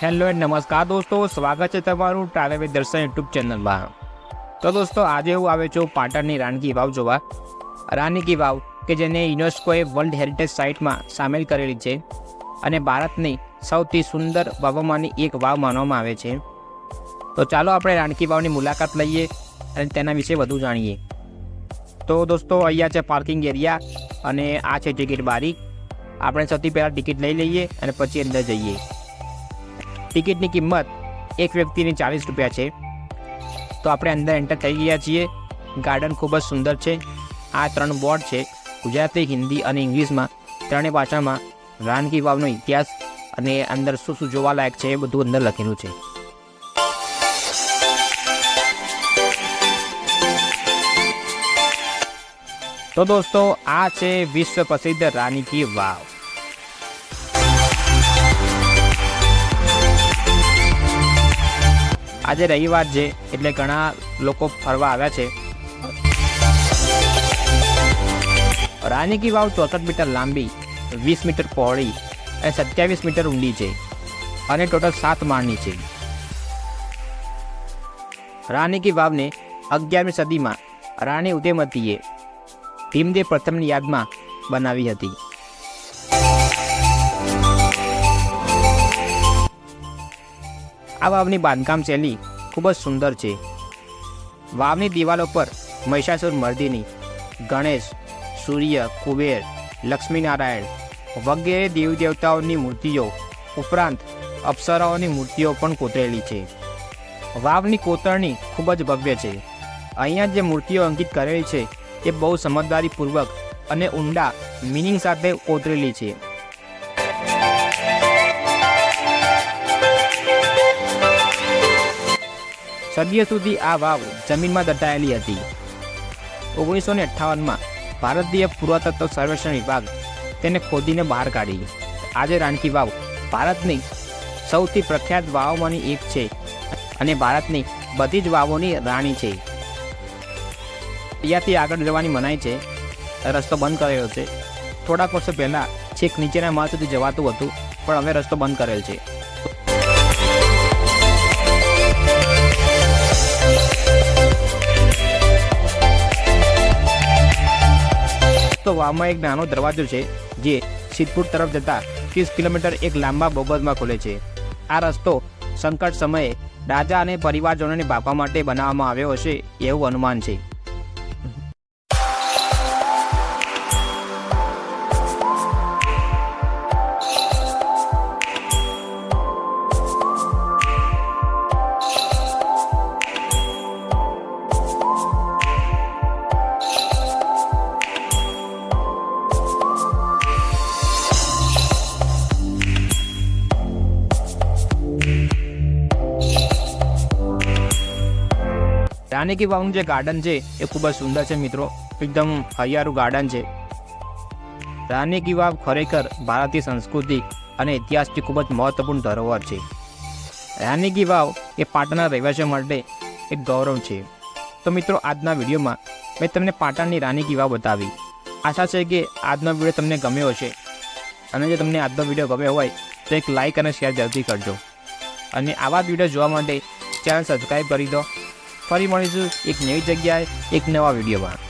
Hello and નમસ્કાર દોસ્તો, સ્વાગત છે તમારું ટ્રાવેલ વિથ દર્શન યુટ્યુબ ચેનલમાં તો દોસ્તો, આજે હું આવ્યો છું પાટણની રાણકી વાવ જોવા. રાની વાવ, કે જેને યુનેસ્કોએ વર્લ્ડ હેરિટેજ સાઇટમાં સામેલ કરેલી છે અને ભારતની સૌથી સુંદર વાવોમાંની એક વાવ માનવામાં આવે છે. તો ચાલો આપણે રાણકી વાવની મુલાકાત લઈએ અને તેના વિશે વધુ જાણીએ. તો દોસ્તો, અહીંયા છે પાર્કિંગ એરિયા અને આ છે ટિકિટ બારી. આપણે સૌથી પહેલાં ટિકિટ લઈ લઈએ અને પછી અંદર જઈએ. ટિકિટની કિંમત એક વ્યક્તિની ચાલીસ રૂપિયા છે. તો આપણે અંદર એન્ટર થઈ ગયા છીએ. ગાર્ડન ખૂબ જ સુંદર છે. આ ત્રણ બોર્ડ છે. ગુજરાતી, હિન્દી અને ઇંગ્લિશમાં. ત્રણેય ભાષામાં રાનકી વાવનો ઇતિહાસ અને અંદર શું શું જોવાલાયક છે એ બધું અંદર લખેલું છે. તો દોસ્તો, આ છે વિશ્વ પ્રસિદ્ધ રાની કી વાવ. આજે રવિવાર છે, એટલે ઘણા લોકો ફરવા આવ્યા છે. રાની કી વાવ ચોસઠ મીટર લાંબી, વીસ મીટર પહોળી અને સત્યાવીસ મીટર ઊંડી છે અને ટોટલ સાત માળની છે. રાની કી વાવને અગિયારમી સદીમાં રાણી ઉદયમતીએ ભીમદેવ પ્રથમની યાદમાં બનાવી હતી. આ વાવની બાંધકામ શૈલી ખૂબ જ સુંદર છે. વાવની દિવાલો પર મહિષાસુર મર્દિની, ગણેશ, સૂર્ય, કુબેર, લક્ષ્મીનારાયણ વગેરે દેવી દેવતાઓની મૂર્તિઓ ઉપરાંત અપ્સરાઓની મૂર્તિઓ પણ કોતરેલી છે. વાવની કોતરણી ખૂબ જ ભવ્ય છે. અહીંયા જે મૂર્તિઓ અંકિત કરેલી છે તે બહુ સમજદારીપૂર્વક અને ઊંડા મિનિંગ સાથે કોતરેલી છે. સદીઓ સુધી આ વાવ જમીનમાં દટાયેલી હતી. ઓગણીસો ને અઠ્ઠાવનમાં ભારતીય પુરાતત્વ સર્વેક્ષણ વિભાગ તેને ખોદીને બહાર કાઢી. આજે રાણકી વાવ ભારતની સૌથી પ્રખ્યાત વાવોમાંની એક છે અને ભારતની બધી જ વાવોની રાણી છે. અહીંયાથી આગળ જવાની મનાઈ છે. રસ્તો બંધ કરેલો છે. થોડાક વર્ષો પહેલાં છેક નીચેના માળ સુધી જવાતું હતું, પણ હવે રસ્તો બંધ કરેલ છે. તો વાવમાં એક નાનો દરવાજો છે, જે સિદ્ધપુર તરફ જતા ત્રીસ કિલોમીટર એક લાંબા બોગદમાં ખુલે છે. આ રસ્તો સંકટ સમયે રાજા અને પરિવારજનોને ભાગવા માટે બનાવવામાં આવ્યો હશે એવું અનુમાન છે. રાની કી વાવનું જે ગાર્ડન છે, એ ખૂબ જ સુંદર છે મિત્રો. એકદમ હૈયારું ગાર્ડન છે. રાની વાવ ખરેખર ભારતીય સંસ્કૃતિ અને ઇતિહાસથી ખૂબ જ મહત્વપૂર્ણ ધરોહર છે. રાનીકી વાવ એ પાટણના રહેવાસીઓ માટે એક ગૌરવ છે. તો મિત્રો, આજના વિડીયોમાં મેં તમને પાટણની રાનીકી વાવ બતાવી. આશા છે કે આજનો વીડિયો તમને ગમ્યો હશે. અને જો તમને આજનો વીડિયો ગમ્યો હોય, તો એક લાઇક અને શેર જલ્દી કરજો. અને આવા વીડિયો જોવા માટે ચેનલ સબસ્ક્રાઈબ કરી દો. ફરી મળીશું એક નવી જગ્યાએ એક નવા વિડીયોમાં.